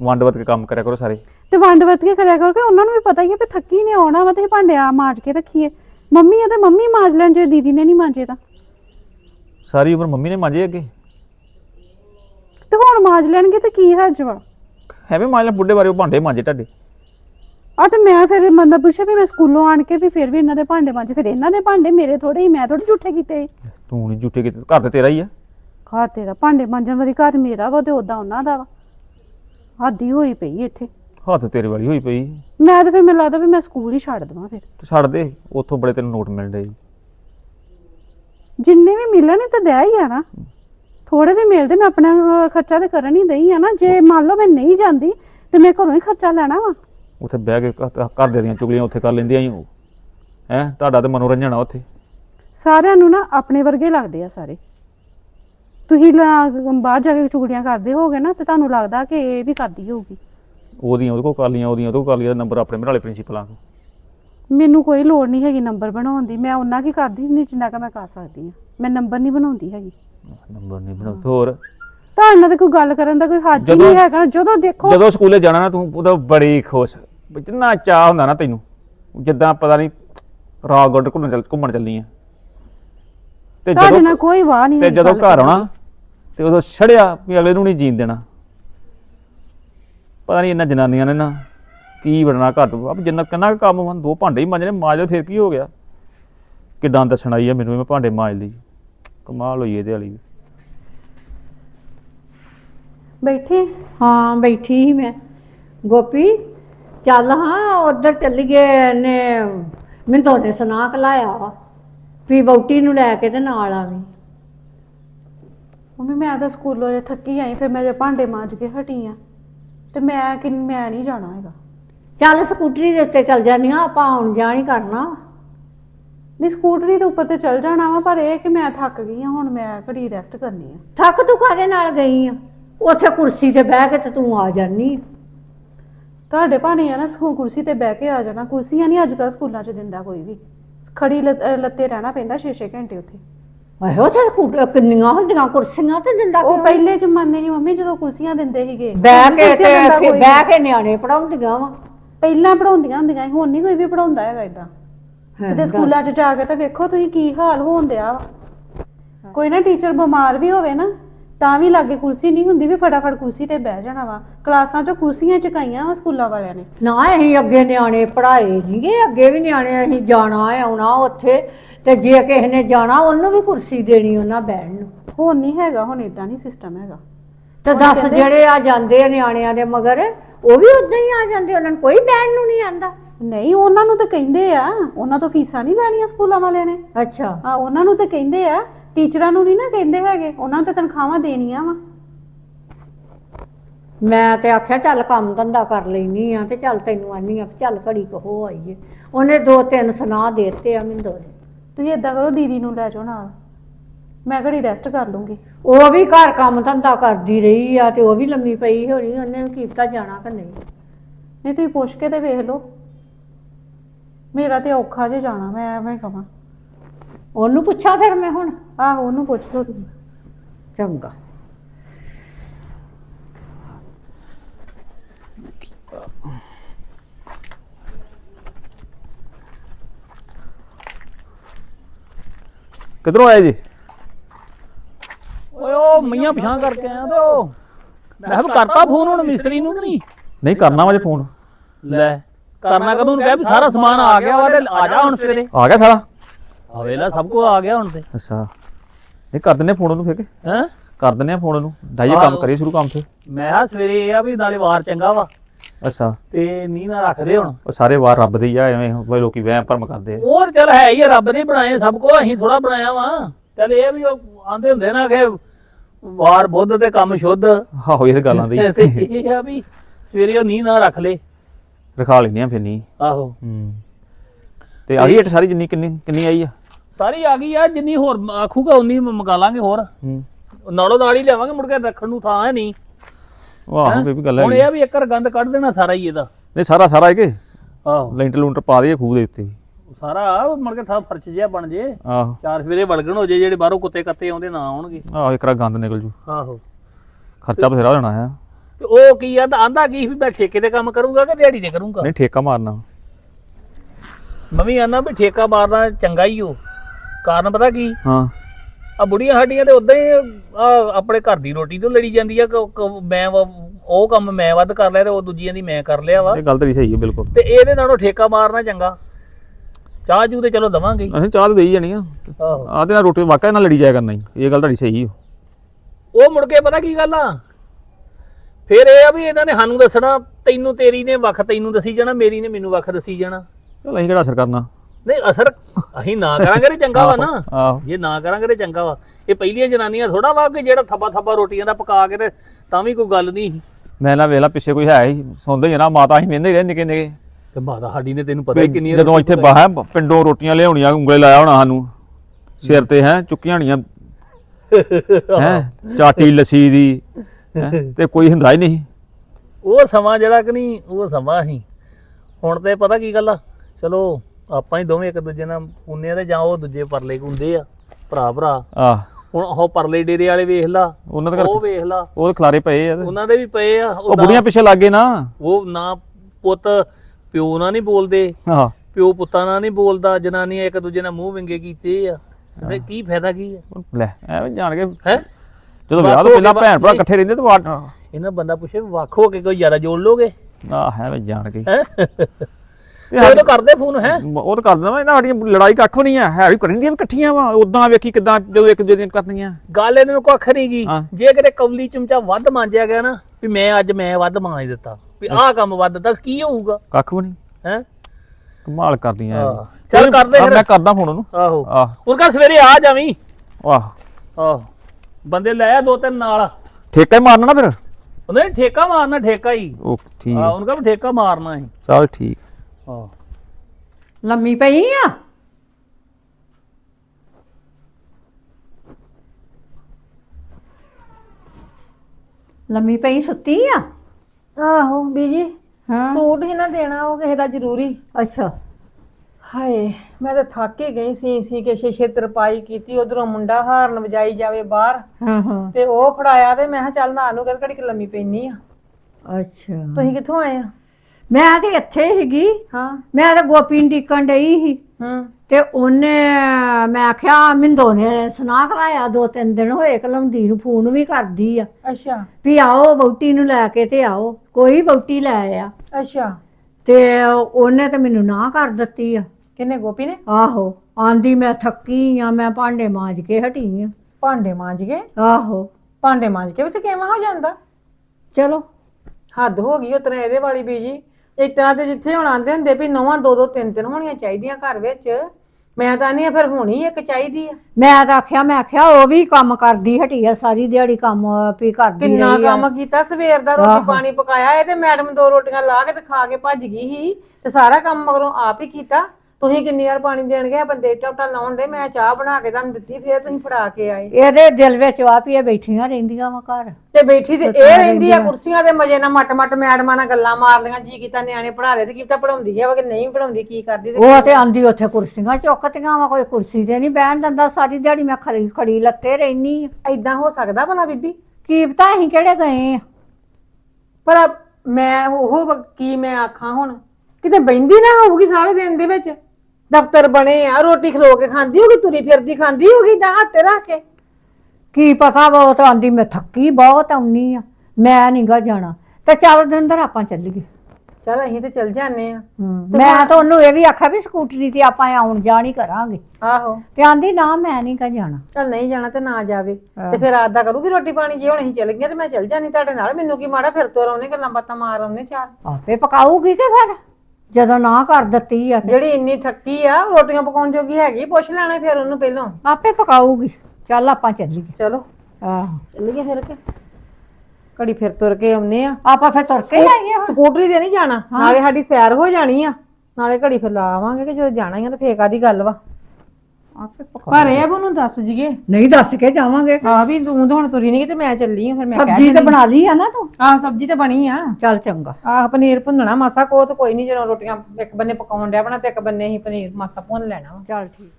ਵੰਡ ਵਤ ਕੇ ਕੰਮ ਕਰਿਆ ਕਰੋ ਸਾਰੇ। ਤੇ ਵੰਡ ਵਰਤ ਕੇ ਕਰਿਆ ਕਰੋ ਕਿ ਉਹਨਾਂ ਨੂੰ ਵੀ ਪਤਾ ਹੀ ਹੈ ਵੀ ਥੱਕੀ ਨੇ ਆਉਣਾ ਵਾ ਤੇ ਇਹ ਭਾਂਡੇ ਆ ਮਾਂਜ ਕੇ ਰੱਖੀਏ। ਮੰਮੀ ਆ ਤੇ ਮੰਮੀ ਮਾਂਜ ਲੈਣ ਜੇ ਦੀਦੀ ਨੇ ਨਹੀਂ ਮਾਂਜੇ ਤਾਂ। ਸਾਰੀ ਉਮਰ ਮੰਮੀ ਨੇ ਮਾਂਜੇ ਅੱਗੇ? ਤੇ ਹੁਣ ਮਾਂਜ ਲੈਣਗੇ ਤੇ ਕੀ ਹਰਜ ਵਾ ਐਵੇਂ ਮਾਂਜ ਲੈ ਬੁੱਢੇ ਬਾਰੇ ਉਹ ਭਾਂਡੇ ਮਾਂਜੇ ਤੁਹਾਡੇ। ਆ ਤੇ ਮੈਂ ਫਿਰ ਮੰਦਾ ਪੁੱਛਿਆ ਵੀ ਮੈਂ ਸਕੂਲੋਂ ਆਣ ਕੇ ਵੀ ਫਿਰ ਵੀ ਇਹਨਾਂ ਦੇ ਭਾਂਡੇ ਮਾਂਜੇ ਫਿਰ ਇਹਨਾਂ ਦੇ ਭਾਂਡੇ ਮੇਰੇ ਥੋੜੇ ਹੀ ਮੈਂ ਥੋੜੇ ਝੂਠੇ ਕੀਤੇ। ਤੂੰ ਨਹੀਂ ਝੂਠੇ ਕੀਤੇ ਘਰ ਤੇ ਤੇਰਾ ਹੀ ਆ। ਘਰ ਤੇਰਾ ਭਾਂਡੇ ਮਾਂਜਣ ਵਾਲੀ ਘਰ ਮੇਰਾ ਵਾ ਤੇ ਉਦਾਂ ਉਹਨਾਂ ਦਾ ਵਾ। ਹਾਦੀ ਹੋਈ ਪਈ ਇੱਥੇ। ਹੱਥ ਤੇਰੇ ਵਾਲੀ ਹੋਈ ਪਈ। ਮੈਂ ਤਾਂ ਫਿਰ ਮੈਨੂੰ ਲੱਗਦਾ ਵੀ ਮੈਂ ਸਕੂਲ ਹੀ ਛੱਡ ਦੇਵਾਂ ਫਿਰ। ਤੂੰ ਛੱਡ ਦੇ ਉੱਥੋਂ ਬੜੇ ਤੈਨੂੰ ਨੋਟ ਮਿਲ ਡਏ। ਜਿੰਨੇ ਵੀ ਮਿਲਣ ਤਾਂ ਦਿਆ ਹੀ ਆ ਨਾ। ਥੋੜੇ ਵੀ ਮਿਲਦੇ ਮੈਂ ਆਪਣਾ ਅਹ, ਖਰਚਾ ਤੇ ਕਰਨ ਹੀ ਦਈ ਆ ਨਾ। ਜੇ ਮੰਨ ਲਓ ਮੈਂ ਨਹੀਂ ਜਾਂਦੀ ਤੇ ਮੈਂ ਘਰੋਂ ਹੀ ਖਰਚਾ ਲੈਣਾ ਵਾ। ਉੱਥੇ ਬਹਿ ਕੇ ਘ- ਘਰ ਦੇ ਦੀਆਂ ਚੁਗਲੀਆਂ ਉੱਥੇ ਕਰ ਲੈਂਦੀਆਂ ਹੀ ਉਹ। ਹੈ ਤੁਹਾਡਾ ਤੇ ਮਨੋਰੰਜਨ ਆ ਉੱਥੇ। ਸਾਰਿਆਂ ਨੂੰ ਨਾ ਆਪਣੇ ਵਰਗੇ ਲੱਗਦੇ ਆ ਸਾਰੇ। ਤੁਸੀਂ ਲਾ- ਬਾਹਰ ਜਾ ਕੇ ਚੁਗਲੀਆਂ ਕਰਦੇ ਹੋਗੇ ਨਾ ਤੇ ਤੁਹਾਨੂੰ ਲੱਗਦਾ ਕਿ ਇਹ ਵੀ ਕਰਦੀ ਹੋਊਗੀ। ਉਹਦੀਆਂ ਉਹਦੇ ਕੋਲ ਕਰ ਲੀਆਂ ਉਹਦੀਆਂ ਉਹਦੇ ਕੋਲ ਕਰ ਲੀਆਂ ਨੰਬਰ ਆਪਣੇ ਮੇਰੇ ਵਾਲੇ ਪ੍ਰਿੰਸੀਪਲਾਂ ਕੋਲ। ਮੈਨੂੰ ਕੋਈ ਲੋੜ ਨਹੀਂ ਹੈਗੀ ਨੰਬਰ ਬਣਾਉਣ ਦੀ। ਮੈਂ ਉਹਨਾਂ ਕੀ ਕਰਦੀ ਹੁੰਦੀ ਜਿੰਨਾ ਕਿ ਮੈਂ ਕਰ ਸਕਦੀ ਹਾਂ। ਮੈਂ ਨੰਬਰ ਨਹੀਂ ਬਣਾਉਂਦੀ ਹੈਗੀ। ਨੰਬਰ ਨਹੀਂ ਬਣਾ ਹੋਰ? ਤਾਂ ਇਹਨਾਂ ਦੇ ਕੋਈ ਗੱਲ ਕਰਨ ਦਾ ਕੋਈ ਹੱਜ ਨਹੀਂ ਹੈਗਾ। ਜਦੋਂ ਦੇਖੋ ਜਦੋਂ ਸਕੂਲੇ ਜਾਣਾ ਨਾ ਤੂੰ ਉਹਦਾ ਬੜੀ ਖੁਸ਼। ਜਿੰਨਾ ਚਾਹ ਹੁੰਦਾ ਨਾ ਤੈਨੂੰ। ਜਿੱਦਾਂ ਪਤਾ ਨਹੀਂ ਰਾਗੜ ਘੁੰਮਣ ਚੱਲ ਘੁੰਮਣ ਚੱਲੀ ਆ ਤੇ ਤੁਹਾਡੇ ਜਦੋਂ ਨਾਲ ਕੋਈ ਵਾਹ ਨਹੀਂ ਤੇ ਹੈਗੀ ਜਦੋਂ ਗੱਲ ਘਰ ਕਰਨ ਆਉਣਾ ਤੇ ਉਦੋਂ ਛੜਿਆ ਵੀ ਅਗਲੇ ਨੂੰ ਨਹੀਂ ਜੀਣ ਦੇਣਾ। ਪਤਾ ਨਹੀਂ ਇਹਨਾਂ ਜਨਾਨੀਆਂ ਨੇ ਨਾ। ਕੀ ਬਣਨਾ ਘਰ ਤੋਂ? ਆਪ ਜਿੰਨਾ ਕਿੰਨਾ ਕੁ ਕੰਮ ਹਨ ਦੋ ਭਾਂਡੇ ਹੀ ਮਾਂਜਣੇ ਮਾਂਜ ਲਓ ਫਿਰ ਕੀ ਹੋ ਗਿਆ? ਕਿੱਦਾਂ ਦੱਸਣ ਆਈ ਆ ਮੈਨੂੰ ਮੈਂ ਭਾਂਡੇ ਮਾਂਜ ਲਈ। ਕਮਾਲ ਹੋਈ ਇਹਦੇ ਵਾਲੀ ਵੀ। ਬੈਠੇ? ਹਾਂ ਬੈਠੀ ਸੀ ਮੈਂ। ਗੋਪੀ ਚੱਲ ਹਾਂ ਉਧਰ ਚੱਲੀਏ ਨੇ ਮਿੰਦੋ ਨੇ ਸੁਨਾ ਕਲਾਇਆ ਵਾ। ਵੀ ਬੌਟੀ ਨੂੰ ਲੈ ਕੇ ਤੇ ਨਾਲ ਆਵੀਂ ਮੰਮੀ ਮੈਂ ਤਾਂ ਸਕੂਲੋਂ ਜੇ ਥੱਕੀ ਆਈ ਫਿਰ ਮੈਂ ਜੇ ਭਾਂਡੇ ਮਾਂਜ ਕੇ ਹਟੀ ਆ। ਤੇ ਮੈਂ ਕਿ ਮੈਂ ਨਹੀਂ ਜਾਣਾ ਹੈਗਾ। ਚੱਲ ਸਕੂਟਰੀ ਦੇ ਉੱਤੇ ਚੱਲ ਹਾਂ ਆਪਾਂ ਆਉਣ ਜਾਣ ਹੀ ਕਰਨਾ। ਨਹੀਂ ਸਕੂਟਰੀ ਦੇ ਉੱਪਰ ਤੇ ਚੱਲ ਜਾਣਾ ਵਾ ਪਰ ਇਹ ਕਿ ਮੈਂ ਥੱਕ ਗਈ ਆ ਹੁਣ ਮੈਂ ਘੜੀ ਰੈਸਟ ਕਰਨੀ ਆ। ਥੱਕ ਤੂੰ ਕਾਹਦੇ ਨਾਲ ਗਈ ਆ? ਉੱਥੇ ਕੁਰਸੀ ਤੇ ਬਹਿ ਕੇ ਤੇ ਤੂੰ ਆ ਜਾਨੀ ਤੁਹਾਡੇ ਭਾਣੇ ਆ ਨਾ ਸਕੂ ਕੁਰਸੀ ਤੇ ਬਹਿ ਕੇ ਆ ਜਾਣਾ। ਕੁਰਸੀਆਂ ਨਹੀਂ ਅੱਜ ਕੱਲ੍ਹ ਸਕੂਲਾਂ 'ਚ ਦਿੰਦਾ ਕੋਈ ਵੀ। ਖੜੀ ਲੱਤ- ਅਹ ਲੱਤੇ ਰਹਿਣਾ ਪੈਂਦਾ 6-6 ਘੰਟੇ ਉੱਥੇ। ਆਹੋ ਉੱਥੇ ਸਕੂਟਰ ਕਿੰਨੀਆਂ ਹੁੰਦੀਆਂ ਕੁਰਸੀਆਂ ਤੇ ਦਿੰਦਾ ਉਹ? ਪਹਿਲੇ ਜ਼ਮਾਨੇ ਸੀ ਮੰਮੀ ਜਦੋਂ ਕੁਰਸੀਆਂ ਦਿੰਦੇ ਸੀਗੇ। ਬਹਿ ਕੇ ਕੁਰਸੀਆਂ ਦਿੰਦਾ ਤੇ ਕੋਈ ਬਹਿ ਨਹੀਂ। ਕੇ ਨਿਆਣੇ ਪੜਾਉਂਦੀਆਂ ਵਾ। ਪਹਿਲਾਂ ਪੜਾਉਂਦੀਆਂ ਹੁੰਦੀਆਂ ਸੀ ਹੁਣ ਨਹੀਂ ਕੋਈ ਵੀ ਪੜਾਉਂਦਾ ਹੈਗਾ ਇਦਾਂ ਤੇ ਸਕੂਲਾਂ 'ਚ ਜਾ ਕੇ ਤਾਂ ਵੇਖੋ ਤੁਸੀਂ ਕੀ ਹਾਲ ਹੋਣ ਦਿਆ ਵਾ। ਕੋਈ ਨਾ ਟੀਚਰ ਬਿਮਾਰ ਵੀ ਹੋਵੇ ਨਾ ਤਾਂ ਵੀ ਲਾਗੇ ਕੁਰਸੀ ਨਹੀਂ ਹੁੰਦੀ ਵੀ ਫਟਾਫਟ ਕੁਰਸੀ ਤੇ ਬਹਿ ਜਾਣਾ ਵਾ। ਕਲਾਸਾਂ 'ਚ ਕੁਰਸੀਆਂ ਚੁਕਾਈਆਂ ਵਾ ਸਕੂਲਾਂ ਵਾਲਿਆਂ ਨੇ। ਨਾ ਅਸੀਂ ਅੱਗੇ ਨਿਆਣੇ ਪੜਾਏ ਨਹੀਂਗੇ ਅੱਗੇ ਵੀ ਨਿਆਣੇ ਅਸੀਂ ਜਾਣਾ ਆਉਣਾ ਉੱਥੇ ਤੇ ਜੇ ਕਿਸੇ ਨੇ ਜਾਣਾ ਉਹਨੂੰ ਵੀ ਕੁਰਸੀ ਦੇਣੀ ਉਹਨਾਂ ਬਹਿਣ ਨੂੰ। ਹੁਣ ਨਹੀਂ ਹੈਗਾ ਹੁਣ ਇਦਾਂ ਨਹੀਂ ਸਿਸਟਮ ਹੈਗਾ। ਤੇ ਦੱਸ ਜਿਹੜੇ ਆ ਜਾਂਦੇ ਆ ਨਿਆਣਿਆਂ ਦੇ ਮਗਰ ਉਹ ਵੀ ਉਦਾਂ ਹੀ ਆ ਜਾਂਦੇ ਉਹਨਾਂ ਨੂੰ ਕੋਈ ਬਹਿਣ ਨੂੰ ਨਹੀਂ ਆਂਦਾ। ਨਹੀਂ ਉਹਨਾਂ ਨੂੰ ਤਾਂ ਕਹਿੰਦੇ ਆ ਉਹਨਾਂ ਤੋਂ ਫੀਸਾਂ ਨਹੀਂ ਲੈਣੀਆਂ ਸਕੂਲਾਂ ਵਾਲਿਆਂ ਨੇ। ਅੱਛਾ। ਆ ਉਹਨਾਂ ਨੂੰ ਤਾਂ ਕਹਿੰਦੇ ਆ ਟੀਚਰਾਂ ਨੂੰ ਨਹੀਂ ਨਾ ਕਹਿੰਦੇ ਹੈਗੇ ਉਹਨਾਂ ਨੂੰ ਤਾਂ ਤਨਖਾਹਾਂ ਦੇਣੀਆਂ ਵਾ। ਮੈਂ ਤੇ ਆਖਿਆ ਚੱਲ ਕੰਮ ਧੰਦਾ ਕਰ ਲੈਨੀ ਆ ਤੇ ਚੱਲ ਤੈਨੂੰ ਆਨੀ ਆ ਵੀ ਚੱਲ ਘੜੀ ਕੋ ਹੋ ਆਈਏ। ਉਹਨੇ ਦੋ ਤਿੰਨ ਸੁਣਾ ਦੇਤੇ ਆ ਮਿੰਦੋ ਨੇ। ਤੁਸੀਂ ਏਦਾਂ ਕਰੋ ਦੀਦੀ ਨੂੰ ਲੈ ਜਾਓ ਨਾਲ। ਮੈਂ ਘੜੀ ਰੈਸਟ ਕਰ ਲੂੰਗੀ। ਉਹ ਵੀ ਘਰ ਕੰਮ ਧੰਦਾ ਕਰਦੀ ਰਹੀ ਆ ਤੇ ਉਹ ਵੀ ਲੰਮੀ ਪਈ ਹੋਣੀ ਉਹਨੇ ਕੀਤਾ ਜਾਣਾ ਕਿ ਨਹੀਂ? ਨਹੀਂ ਤੁਸੀਂ ਪੁੱਛ ਕੇ ਤੇ ਵੇਖ ਲਓ। ਮੇਰਾ ਤੇ ਔਖਾ ਜੇ ਜਾਣਾ ਮੈਂ ਐਵੇਂ ਕਹਾਂ ਉਹਨੂੰ ਪੁੱਛਾਂ ਫਿਰ ਮੈਂ ਹੁਣ? ਆਹੋ ਉਹਨੂੰ ਪੁੱਛ ਲਓ ਤੁਸੀਂ। ਚੰਗਾ। ਕਿੱਧਰੋਂ ਆਏ ਜੀ? ਮਈਆਂ ਪਛਾਣ ਕਰਕੇ ਆਇਆ ਤੇ ਉਹ। ਮੈਂ ਕਿਹਾ ਕਰਤਾ ਫੋਨ ਹੁਣ ਮਿਸਤਰੀ ਨੂੰ ਕਿ ਨਹੀਂ? ਨਹੀਂ ਕਰਨਾ ਵਾ ਜੇ ਫੋਨ। ਲੈ ਕਰਨਾ ਕਦੋਂ ਨੂੰ ਕਹਿ ਵੀ ਸਾਰਾ ਸਮਾਨ ਆ ਗਿਆ ਵਾ ਤੇ ਆ ਜਾ ਹੁਣ ਸਵੇਰੇ ਆ ਗਿਆ ਸਾਰਾ? ਹਵੇਲਾ ਸਭ ਕੁਝ ਆ ਗਿਆ ਹੁਣ ਤੇ। ਅੱਛਾ। ਨਹੀਂ ਕਰ ਦਿੰਦੇ ਫੋਨ ਉਹਨੂੰ ਫਿਰ ਹੈ? ਕਰ ਦਿੰਦੇ ਆ ਫੋਨ ਉਹਨੂੰ। ਡਾਈਏ ਕੰਮ। ਕਰੀਏ ਸ਼ੁਰੂ ਕੰਮ ਤੇ ਮੈਂ ਕਿਹਾ ਸਵੇਰੇ ਇਹ ਆ ਵੀ ਨਾਲੇ ਵਾਰ ਚੰਗਾ ਵਾ। ਅੱਛਾ। ਤੇ ਨੀਂਹ ਨਾ ਰੱਖਦੇ ਹੁਣ। ਉਹ ਸਾਰੇ ਵਾਰ ਰੱਬ ਦੇ ਹੀ ਆ ਐਵੇਂ ਬਈ ਲੋਕੀ ਵਹਿਮ ਭਰਮ ਕਰਦੇ ਆ। ਉਹ ਚੱਲ ਹੈ ਹੀ ਆ, ਰੱਬ ਨੇ ਬਣਾਏ ਸਭ ਕੁਝ ਅਸੀਂ ਥੋੜਾ ਬਣਾਇਆ ਵਾ। ਚੱਲ ਇਹ ਵੀ ਉਹ ਆਂਦੇ ਹੁੰਦੇ ਨਾ ਕਿ ਵਾਰ ਬੁੱਧ ਤੇ ਕੰਮ ਸ਼ੁੱਧ। ਆਹੋ ਇਹ ਗੱਲਾਂ ਦੀ ਤੇ ਇਹ ਆ ਵੀ ਸਵੇਰੇ ਉਹ ਨੀਂਹ ਨਾ ਰੱਖ ਲੇ। ਰਖਾ ਲੈਂਦੇ ਆ ਫਿਰ ਨਹੀਂ। ਆਹੋ। ਹੂੰ। ਤੇ ਆ ਗਈ ਇੱਟ ਸਾਰੀ ਜਿੰਨੀ ਕਿੰਨੀ ਕਿੰਨੀ ਆਈ ਆ? ਸਾਰੀ ਆ ਗਈ ਆ ਜਿੰਨੀ ਹੋਰ ਆਖੂਗਾ ਉਨੀ ਮੰਗਾ ਲਾਂਗੇ ਹੋਰ। ਹੂੰ। ਨਾਲੋਂ ਨਾਲ ਹੀ ਲਿਆਵਾਂਗੇ ਮੁੜ ਕੇ ਰੱਖਣ ਨੂੰ ਥਾਂ ਹੈ ਨਹੀਂ। ਵਾਹ? ਇਹ ਵੀ ਗੱਲ ਹੁਣ ਹੈ ਇਹ ਆ ਵੀ ਇੱਕ ਗੰਦ ਕੱਢ ਦੇਣਾ ਸਾਰਾ ਹੀ ਇਹਦਾ। ਨਹੀਂ ਸਾਰਾ ਸਾਰਾ ਹੈ ਕਿ ਆਹੋ। ਲੈਂਟਰ ਲੂੰਟਰ ਪਾ ਦਈਏ ਖੂਹ ਦੇ ਉੱਤੇ। ਸਾਰਾ ਮੁੜ ਕੇ ਥਾਂ ਫਰਸ਼ ਜਿਹਾ ਬਣ ਜੇ। ਆਹੋ। ਚਾਰ ਸਵੇਰੇ ਵੜਗਣ ਹੋ ਜੇ ਜਿਹੜੇ ਬਾਹਰੋਂ ਕੁੱਤੇ ਕੱਤੇ ਆਉਂਦੇ ਨਾ ਆਉਣਗੇ। ਆਹੋ ਇੱਕ ਰਾ ਗੰਦ ਨਿਕਲ ਜੂ। ਆਹੋ। ਖਰਚਾ ਬਥੇਰਾ ਹੋ ਜਾਣਾ ਹੈ। ਤੇ ਉਹ ਕੀ ਆ ਤਾਂ ਆਂਦਾ ਕੀ ਵੀ ਮੈਂ ਠੇਕੇ ਤੇ ਕੰਮ ਕਰੂੰਗਾ ਕਿ ਦਿਹਾੜੀ ਤੇ ਕਰੂੰਗਾ? ਨਹੀਂ ਠੇਕਾ ਮਾਰਨਾ। ਮੈਂ ਵੀ ਆਨਾ ਵੀ ਠੇਕਾ ਮਾਰਨਾ ਚੰਗਾ ਹੀ ਹੋ ਕਾਰਨ ਪਤਾ ਕੀ? ਹਾਂ। ਆ ਬੁੜੀਆਂ ਸਾਡੀਆਂ ਤੇ ਉਦਾਂ ਹੀ ਆਹ, ਆਪਣੇ ਘਰ ਦੀ ਰੋਟੀ ਤੋਂ ਲੜੀ ਜਾਂਦੀ ਆ ਕਿ- ਕਿ ਮੈਂ ਵਾ- ਉਹ ਕੰਮ ਮੈਂ ਵੱਧ ਕਰ ਲਿਆ ਤੇ ਉਹ ਦੂਜੀਆਂ ਦੀ ਮੈਂ ਕਰ ਲਿਆ ਵਾ। ਇਹ ਗੱਲ ਤੇਰੀ ਸਹੀ ਹੈ ਬਿਲਕੁਲ। ਤੇ ਇਹਦੇ ਨਾਲੋਂ ਠੇਕਾ ਮਾਰਨਾ ਚੰਗਾ। ਚਾਹ ਜੂ ਤੇ ਚਲੋ ਦਵਾਂਗੇ ਹੀ। ਅਸੀਂ ਚਾਹ ਤਾਂ ਦੇਈ ਜਾਣੀ ਆ। ਆਹੋ। ਆਹ ਤੇ ਨਾਲ ਰੋਟੀ ਵਾਕਿਆ ਨਾਲ ਲੜੀ ਜਾਇਆ ਕਰਨਾ ਹੀ। ਇਹ ਗੱਲ ਤੁਹਾਡੀ ਸਹੀ ਹੋ ਉਹ ਮੁੜ ਕੇ ਪਤਾ ਕੀ ਗੱਲ ਆ? ਫਿਰ ਇਹ ਆ ਵੀ ਇਹਨਾਂ ਨੇ ਸਾਨੂੰ ਦੱਸਣਾ ਤੈਨੂੰ ਤੇਰੀ ਨੇ ਵੱਖ ਤੈਨੂੰ ਦੱਸੀ ਜਾਣਾ ਮੇਰੀ ਨੇ ਮੈਨੂੰ ਵੱਖ ਦੱਸੀ ਜਾਣਾ। ਚਲ ਅਸੀਂ ਕਿਹੜਾ ਅਸਰ ਕਰਨਾ? ਨਹੀਂ ਅਸਰ ਅਸੀਂ ਨਾ ਕਰਾਂਗੇ ਤੇ ਚੰਗਾ ਵਾ ਨਾ। ਆਹੋ। ਜੇ ਨਾ ਕਰਾਂਗੇ ਤੇ ਚੰਗਾ ਵਾ। ਇਹ ਪਹਿਲੀਆਂ ਜਨਾਨੀਆਂ ਥੋੜਾ ਵਾ ਕਿ ਜਿਹੜਾ ਥੱਬਾ ਥੱਬਾ ਰੋਟੀਆਂ ਦਾ ਪਕਾ ਕੇ ਤੇ ਤਾਂ ਵੀ ਕੋਈ ਗੱਲ ਨਹੀਂ ਮੈਂ ਨਾ ਵੇਲਾ ਪਿੱਛੇ ਕੋਈ ਹੈ ਹੀ। ਸੌਂਦੇ ਹੀ ਆ ਨਾ ਮਾਤਾ ਅਸੀਂ ਵੇਂਦੇ ਹੀ ਰਹੇ ਨਿੱਕੇ ਨਿੱਕੇ। ਤੇ ਮਾਤਾ ਸਾਡੀ ਨੇ ਤੈਨੂੰ ਪਤਾ ਹੀ ਕਿੰਨੀ ਜਦੋਂ ਇੱਥੇ ਬਾਹਰ ਪਿੰਡੋਂ ਰੋਟੀਆਂ ਲਿਆਉਣੀਆਂ ਉਂਗਲੇ ਲਾਇਆ ਹੋਣਾ ਸਾਨੂੰ ਸਿਰ ਤੇ ਹੈ ਚੁੱਕੀਆਂ ਹੋਣੀਆਂ। ਹੈ ਚਾਟੀ ਲੱਸੀ ਦੀ ਤੇ ਕੋਈ ਹੁੰਦਾ ਹੀ ਨਹੀਂ। ਉਹ ਸਮਾਂ ਜਿਹੜਾ ਕਿ ਨਹੀਂ ਉਹ ਸਮਾਂ ਸੀ ਹੁਣ ਤੇ ਪਤਾ ਕੀ ਗੱਲ ਆ? ਚਲੋ ਆਪਾਂ ਹੀ ਦੋਵੇਂ ਇੱਕ ਦੂਜੇ ਨਾਲ ਉਨੇ ਤੇ ਜਾਂ ਉਹ ਦੂਜੇ ਪਰਲੇ ਕੁੰਦੇ ਆ ਭਰਾ ਭਰਾ ਆਹ ਹੁਣ ਉਹ ਪਰਲੇ ਡੇਰੇ ਵਾਲੇ ਵੇਖ ਲਾ ਉਹਨਾਂ ਦੇ ਉਹ ਵੇਖ ਲਾ। ਉਹ ਖਲਾਰੇ ਪਏ ਆ। ਉਹਨਾਂ ਦੇ ਵੀ ਪਏ ਆ ਉਹ ਬੁੜੀਆਂ ਪਿੱਛੇ ਲੱਗੇ ਨਾ। ਉਹ ਨਾ ਪੁੱਤ ਪਿਓ ਨਾਲ ਨਹੀਂ ਬੋਲਦੇ ਆਹ ਪਿਓ ਪੁੱਤਾਂ ਨਾਲ ਨਹੀਂ ਬੋਲਦਾ ਜਨਾਨੀਆਂ ਇੱਕ ਦੂਜੇ ਨਾਲ ਮੂੰਹ ਵਿੰਗੇ ਕੀਤੇ ਆ। ਤੇ ਕੀ ਫਾਇਦਾ ਕੀ ਆ? ਲੈ ਐਵੇਂ ਜਾਣ ਕੇ ਹੈ? ਜਦੋਂ ਵਿਆਹ ਤੋਂ ਪਹਿਲਾਂ ਭੈਣ ਭਰਾ ਇਕੱਠੇ ਰਹਿੰਦੇ ਤਾਂ ਇਹਨਾਂ ਬੰਦਾ ਪੁੱਛੇ ਵੱਖ ਹੋ ਕੇ ਕੋਈ ਜ਼ਿਆਦਾ ਜੋੜ ਲੋਗੇ? ਆ ਹੈ ਮੈਂ ਜਾਣ ਕੇ। ਹੈ? ਤੇ ਉਹ ਤਾਂ ਕਰਦੇ ਫੋਨ ਹੈ? ਉਹ ਤਾਂ ਕਰ ਦਿੰਦਾ ਵਾ, ਇਹਨਾਂ ਸਾਡੀਆਂ ਲੜਾਈ ਕੱਖ ਵੀ ਨਹੀਂ ਆ ਹੈ ਵੀ ਕਰਿੰਦੀਆਂ ਵੀ ਇਕੱਠੀਆਂ ਵਾ ਉਦਾਂ ਵੇਖੀ ਕਿਦਾਂ ਜਦੋਂ ਇੱਕ ਦੂਜੇ ਦੀਆਂ ਕਰਨੀਆਂ। ਗੱਲ ਇਹਨਾਂ ਨੂੰ ਕੁੱਖ ਨਹੀਂ ਗਈ ਹਾਂ। ਜੇ ਕਿਤੇ ਕੌਲੀ ਚਮਚਾ ਵੱਧ ਮਾਂਜਿਆ ਗਿਆ ਨਾ ਵੀ ਮੈਂ ਅੱਜ ਮੈਂ ਵੱਧ ਮਾਂਜ ਦਿੱਤਾ ਵੀ ਆਹ ਕੰਮ ਵੱਧ ਦੱਸ ਕੀ ਹੋਊਗਾ? ਕੱਖ ਵੀ ਨਹੀਂ। ਹੈ? ਕਮਾਲ ਕਰਦੀਆਂ। ਚੱਲ ਕਰਦੇ ਫਿਰ। ਮੈਂ ਕਰਦਾ ਫੋਨ ਉਹਨੂੰ। ਆਹੋ। ਆਹ। ਹੁਣ ਕਾ ਸਵੇਰੇ ਆ ਜਾਵੀਂ। ਆਹ। ਆਹ। ਬੰਦੇ ਲੈ ਆ ਦੋ ਤਿੰਨ ਨਾਲ। ਠੇਕਾ ਹੀ ਮਾਰਨਾ ਨਾ ਫਿਰ। ਉਹਨੇ ਠੇਕਾ ਮਾਰਨਾ ਠੇਕਾ ਹੀ। ਉਹ ਠੀਕ। ਆ ਉਹਨਾਂ ਕਾ ਠੇਕਾ ਮਾਰਨਾ ਹੈ। ਚਲ ਠੀਕ। ਲੰਮੀ ਪਈ ਆ? ਲੰਮੀ ਪਈ ਸੁੱਤੀ ਆ? ਆਹੋ ਬੀਜੀ ਹਾਂ। ਸੂਟ ਹੀ ਨਾ ਦੇਣਾ ਉਹ ਕਿਸੇ ਦਾ ਜ਼ਰੂਰੀ। ਅੱਛਾ। ਹਾਏ ਮੈਂ ਤਾਂ ਥੱਕ ਹੀ ਗਈ ਸੀ ਸੀ ਕਿ ਛੇ ਤਰਪਾਈ ਕੀਤੀ ਉਧਰੋਂ ਮੁੰਡਾ ਹਾਰਨ ਵਜਾਈ ਜਾਵੇ ਬਾਹਰ। ਹਾਂ ਹਾਂ। ਤੇ ਉਹ ਫੜਾਇਆ ਤੇ ਮੈਂ ਕਿਹਾ ਚੱਲ ਨਾ ਨੂੰ ਕਰ ਘੜੀ ਕੁ ਲੰਮੀ ਪੈਣੀ ਆ। ਅੱਛਾ। ਤੁਸੀਂ ਕਿੱਥੋਂ ਆਏ ਆ? ਮੈਂ ਤੇ ਇੱਥੇ ਸੀਗੀ। ਹਾਂ। ਮੈਂ ਤਾਂ ਗੋਪੀ ਨੂੰ ਟਿਕਣ ਡਈ ਸੀ। ਹੂੰ। ਤੇ ਉਹਨੇ ਮੈਂ ਆਖਿਆ ਮਿੰਦੋ ਨੇ ਸੁਨਾ ਕਰਾਇਆ ਦੋ ਤਿੰਨ ਦਿਨ ਹੋਏ ਕਲਮਦੀ ਨੂੰ ਫੋਨ ਵੀ ਕਰਦੀ ਆ। ਅੱਛਾ। ਵੀ ਆਓ ਬੌਟੀ ਨੂੰ ਲੈ ਕੇ ਤੇ ਆਓ। ਕੋਈ ਬੌਟੀ ਲੈ ਆ ਅੱਛਾ। ਤੇ ਉਹਨੇ ਤੇ ਮੈਨੂੰ ਨਾ ਕਰ ਦਿੱਤੀ ਆ। ਕਿੰਨੇ ਗੋਪੀ ਨੇ? ਆਹੋ। ਆਂਦੀ ਮੈਂ ਥੱਕੀ ਆ ਮੈਂ ਭਾਂਡੇ ਮਾਂਜ ਕੇ ਹਟੀ ਆ। ਭਾਂਡੇ ਮਾਂਜ ਗਏ ਆਹੋ। ਭਾਂਡੇ ਮਾਂਜ ਕੇ ਵਿੱਚ ਕਿਵੇਂ ਹੋ ਜਾਂਦਾ? ਚਲੋ। ਹੱਦ ਹੋ ਗਈ ਉਤਰਾ ਇਹਦੇ ਵਾਲੀ ਬੀਜੀ। ਇੱਕ ਤਰ੍ਹਾਂ ਤੇ ਜਿੱਥੇ ਹੁਣ ਆਂਦੇ ਹੁੰਦੇ ਵੀ ਨੌਵਾਂ ਦੋ ਦੋ ਤਿੰਨ ਤਿੰਨ ਹੋਣੀਆਂ ਚਾਹੀਦੀਆਂ ਘਰ ਵਿੱਚ ਮੈਂ ਤਾਂ ਨਹੀਂ ਫਿਰ ਹੋਣੀ ਇੱਕ ਚਾਹੀਦੀ ਆ। ਮੈਂ ਤਾਂ ਆਖਿਆ ਮੈਂ ਆਖਿਆ ਉਹ ਵੀ ਕੰਮ ਕਰਦੀ ਹਟੀ ਆ ਸਾਰੀ ਦਿਹਾੜੀ ਕੰਮ ਵੀ ਕਰਦੀ ਕਿੰਨਾ ਆ। ਕੰਮ ਕੀਤਾ ਸਵੇਰ ਦਾ ਰੋਟੀ। ਪਾਣੀ ਪਕਾਇਆ ਇਹ ਤੇ ਮੈਡਮ ਦੋ ਰੋਟੀਆਂ ਲਾ ਕੇ ਤੇ ਖਾ ਕੇ ਭੱਜ ਗਈ ਸੀ ਤੇ ਸਾਰਾ ਕੰਮ ਮਗਰੋਂ ਆਪ ਹੀ ਕੀਤਾ। ਤੁਸੀਂ ਕਿੰਨੀ ਵਾਰ ਪਾਣੀ ਦੇਣ ਗਏ ਬੰਦੇ ਟੋਟਾ ਲਾਉਣ ਦੇ ਮੈਂ ਚਾਹ ਬਣਾ ਕੇ ਤੁਹਾਨੂੰ ਦਿੱਤੀ ਫਿਰ ਤੁਸੀਂ ਫੜਾ ਕੇ ਆਏ। ਇਹਦੇ ਦਿਲ ਵਿੱਚ ਆ ਵੀ ਇਹ ਬੈਠੀਆਂ ਰਹਿੰਦੀਆਂ ਵਾ ਘਰ। ਤੇ ਬੈਠੀ ਤੇ ਇਹ ਰਹਿੰਦੀ ਆ ਕੁਰਸੀਆਂ ਦੇ ਮਜੇ ਨਾਲ ਮਟ ਮਟ ਮੈਡਮਾਂ ਨਾਲ ਗੱਲਾਂ ਮਾਰਦੀਆਂ ਜੀ ਕੀਤਾ ਨਿਆਣੇ ਪੜਾ ਲੈ ਤੇ ਕੀ ਤਾਂ ਪੜਾਉਂਦੀ ਆ ਵਾ ਕਿ ਨਹੀਂ ਪੜਾਉਂਦੀ ਕੀ ਕਰਦੀ ਤੇ ਉਹ ਤੇ ਆਂਦੀ ਉੱਥੇ ਕੁਰਸੀਆਂ ਚੁੱਕਤੀਆਂ ਵਾ ਕੋਈ ਕੁਰਸੀ ਤੇ ਨਹੀਂ ਬਹਿਣ ਦਿੰਦਾ ਸਾਰੀ ਦਿਹਾੜੀ ਮੈਂ ਖੜੀ ਖੜੀ ਲੱਤੇ ਰਹਿਨੀ ਐਦਾਂ ਹੋ ਸਕਦਾ ਭਲਾ ਬੀਬੀ? ਕੀ ਪਤਾ ਅਸੀਂ ਕਿਹੜੇ ਗਏ ਆ। ਪਰ ਮੈਂ ਉਹ ਕੀ ਮੈਂ ਆਖਾਂ ਹੁਣ? ਕਿਤੇ ਬੈੰਦੀ ਨਾ ਹੋਊਗੀ ਸਾਰੇ ਦਿਨ ਦੇ ਵਿੱਚ? ਦਫ਼ਤਰ ਬਣੇ ਆ ਰੋਟੀ ਖਲੋ ਕੇ ਖਾਂਦੀ ਹੋਗੀ ਤੁਰੀ ਫਿਰਦੀ ਖਾਂਦੀ ਹੋਗੀ ਤਾਂ ਹੱਥੇ ਰੱਖ ਕੇ। ਕੀ ਪਤਾ ਵਾ ਉਹ ਤਾਂ ਆਂਦੀ ਮੈਂ ਥੱਕੀ ਬਹੁਤ ਆਉਣੀ ਆ ਮੈਂ ਨੀ ਗਾ ਜਾਣਾ। ਤੇ ਚੱਲ ਦਿੰਦਰ ਆਪਾਂ ਚੱਲੀਏ। ਚਲ ਅਸੀਂ ਤੇ ਚੱਲ ਜਾਂਦੇ ਆ। ਮੈਂ ਤਾਂ ਉਹਨੂੰ ਇਹ ਵੀ ਆਖਿਆ ਵੀ ਸਕੂਟਰੀ ਤੇ ਆਪਾਂ ਆਉਣ ਜਾਣ ਹੀ ਕਰਾਂਗੇ। ਆਹੋ। ਤੇ ਆਂਦੀ ਨਾ ਮੈਂ ਨਹੀਂ ਗਾ ਜਾਣਾ। ਚਲ ਨਹੀਂ ਜਾਣਾ ਤੇ ਨਾ ਜਾਵੇ। ਤੇ ਫਿਰ ਆਦਾ ਕਰੂਗੀ ਰੋਟੀ ਪਾਣੀ ਜੇ ਹੁਣ ਅਸੀਂ ਚੱਲ ਗਏ ਤੇ ਮੈਂ ਚੱਲ ਜਾਣੀ ਤੁਹਾਡੇ ਨਾਲ। ਮੈਨੂੰ ਕੀ ਮਾੜਾ ਫਿਰ ਤੋਂ ਰੌਣੇ ਗੱਲਾਂ ਬਾਤਾਂ ਮਾਰ ਆਉਨੇ ਚਾਰ। ਆਪੇ ਪਕਾਊਗੀ ਕਿ ਫਿਰ? ਜਦੋਂ ਨਾ ਕਰ ਦਿੱਤੀ ਆ ਤੇ ਜਿਹੜੀ ਇੰਨੀ ਥੱਕੀ ਆ ਰੋਟੀਆਂ ਪਕਾਉਣ ਜੋਗੀ ਹੈਗੀ ਪੁੱਛ ਲੈਣਾ ਫਿਰ ਉਹਨੂੰ ਪਹਿਲਾਂ। ਆਪੇ ਪਕਾਊਗੀ। ਚੱਲ ਆਪਾਂ ਚੱਲੀਏ। ਚਲੋ। ਆਹੋ। ਚੱਲੀਏ ਫਿਰ ਕੇ। ਘੜੀ ਫਿਰ ਤੁਰ ਕੇ ਆਉਨੇ ਆ। ਆਪਾਂ ਫਿਰ ਤੁਰ ਕੇ ਹੀ ਆਈਏ ਹੁਣ। ਸਕੂਟਰੀ ਤੇ ਨਹੀਂ ਜਾਣਾ। ਨਾਲੇ ਸਾਡੀ ਸੈਰ ਹੋ ਜਾਣੀ ਆ। ਨਾਲੇ ਘੜੀ ਫਿਰ ਲਾਵਾਂਗੇ ਕਿ ਜਦੋਂ ਜਾਣਾ ਹੀ ਆ ਤਾਂ ਫੇਰ ਕਾਦੀ ਗੱਲ ਵਾ। ਆਪੇ ਪਕਾ ਪਰ ਇਹ ਉਹਨੂੰ ਦੱਸ ਜੀਏ। ਨਹੀਂ ਦੱਸ ਕੇ ਜਾਵਾਂਗੇ। ਆ ਵੀ ਤੂੰ ਤਾਂ ਹੁਣ ਤੁਰੀ ਨਹੀਂ ਤੇ ਮੈਂ ਚੱਲੀ ਆ ਫਿਰ ਮੈਂ ਕਹਿ ਸਬਜ਼ੀ ਤੇ ਬਣਾ ਲਈ ਆ ਨਾ ਤੂੰ? ਆਹ ਸਬਜ਼ੀ ਤੇ ਬਣੀ ਆ। ਚੱਲ ਚੰਗਾ। ਆਹ ਪਨੀਰ ਭੁੰਨਣਾ ਮਾਸਾ ਕੋ ਤੇ ਕੋਈ ਨਹੀਂ ਜਦੋਂ ਰੋਟੀਆਂ ਇੱਕ ਬੰਨੇ ਪਕਾਉਣ ਡਿਆ ਬਣਾ ਤੇ ਇੱਕ ਬੰਨੇ ਹੀ ਪਨੀਰ ਮਾਸਾ ਭੁੰਨ ਲੈਣਾ ਵਾ। ਚੱਲ ਠੀਕ।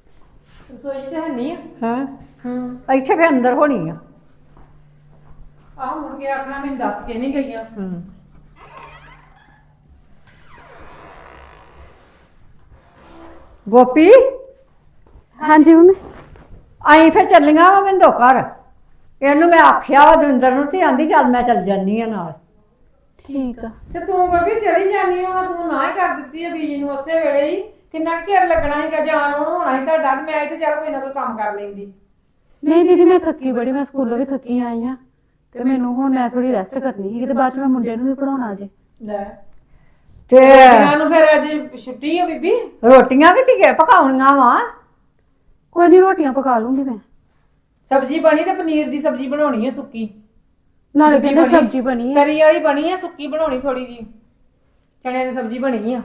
ਰਸੋਈ ਤੇ ਹੈ ਨਹੀਂ ਆ? ਹਾਂ? ਹੂੰ। ਇੱਥੇ ਫਿਰ ਅੰਦਰ ਹੋਣੀ ਆ। ਆਹ ਮੁੜ ਕੇ ਆਪਣਾ ਮੈਨੂੰ ਦੱਸ ਕੇ ਨਹੀਂ ਗਈਆਂ। ਗੋਪੀ? ਹਾਂਜੀ ਮੰਮੀ। ਆਈ ਫਿਰ ਚੱਲੀਆਂ ਵਾ ਮਿੰਦੋ ਘਰ। ਇਹਨੂੰ ਮੈਂ ਆਖਿਆ ਵਾ ਦਵਿੰਦਰ ਨੂੰ ਤੇ ਆਂਦੀ ਚੱਲ ਮੈਂ ਚੱਲ ਜਾਨੀ ਆ ਨਾਲ। ਠੀਕ ਆ। ਤੇ ਤੂੰ ਕਰ ਚਲੀ ਜਾਨੀ ਆ ਤੂੰ ਨਾ ਹੀ ਕਰ ਦਿੱਤੀ ਆ ਬੀਜੀ ਨੂੰ ਉਸੇ ਵੇਲੇ ਹੀ। ਕਿੰਨਾ ਕੁ ਚਿਰ ਲੱਗਣਾ ਸੀਗਾ ਜਾਣ ਨੂੰ ਹੋਣਾ ਤੁਹਾਡਾ ਤੇ ਮੈਂ ਇੱਥੇ ਚੱਲ ਕੋਈ ਨਾ ਕੋਈ ਕੰਮ ਕਰ ਲੈਂਦੀ। ਨਹੀਂ ਦੀਦੀ ਮੈਂ ਥੱਕੀ ਬੜੀ ਮੈਂ ਸਕੂਲੋਂ ਵੀ ਥੱਕੀ ਆਈ ਆ। ਤੇ ਮੈਨੂੰ ਹੁਣ ਮੈਂ ਥੋੜੀ ਰੈਸਟ ਕਰਨੀ ਸੀ ਤੇ ਬਾਅਦ ਚ ਮੈਂ ਮੁੰਡੇ ਨੂੰ ਵੀ ਪੜਾਉਣਾ ਜੇ। ਲੈ। ਤੇ ਇਹਨਾਂ ਨੂੰ ਫਿਰ ਅੱਜ ਛੁੱਟੀ ਆ ਬੀਬੀ? ਰੋਟੀਆਂ ਵੀ ਧੀਏ ਪਕਾਉਣੀਆਂ ਵਾ। ਕੋਈ ਨਹੀਂ ਰੋਟੀਆਂ ਪਕਾ ਲੂੰਗੀ ਮੈਂ। ਸਬਜ਼ੀ ਬਣੀ ਤੇ ਪਨੀਰ ਦੀ ਸਬਜ਼ੀ ਬਣਾਉਣੀ ਹੈ ਸੁੱਕੀ। ਨਾਲੇ ਕਹਿੰਦੇ ਬਣੀ- ਸਬਜ਼ੀ ਬਣੀ ਹੈ ਤਰੀ ਵਾਲੀ ਬਣੀ ਹੈ ਸੁੱਕੀ ਬਣਾਉਣੀ ਥੋੜੀ ਜੀ ਚਣਿਆਂ ਦੀ ਸਬਜ਼ੀ ਬਣੀ ਆ।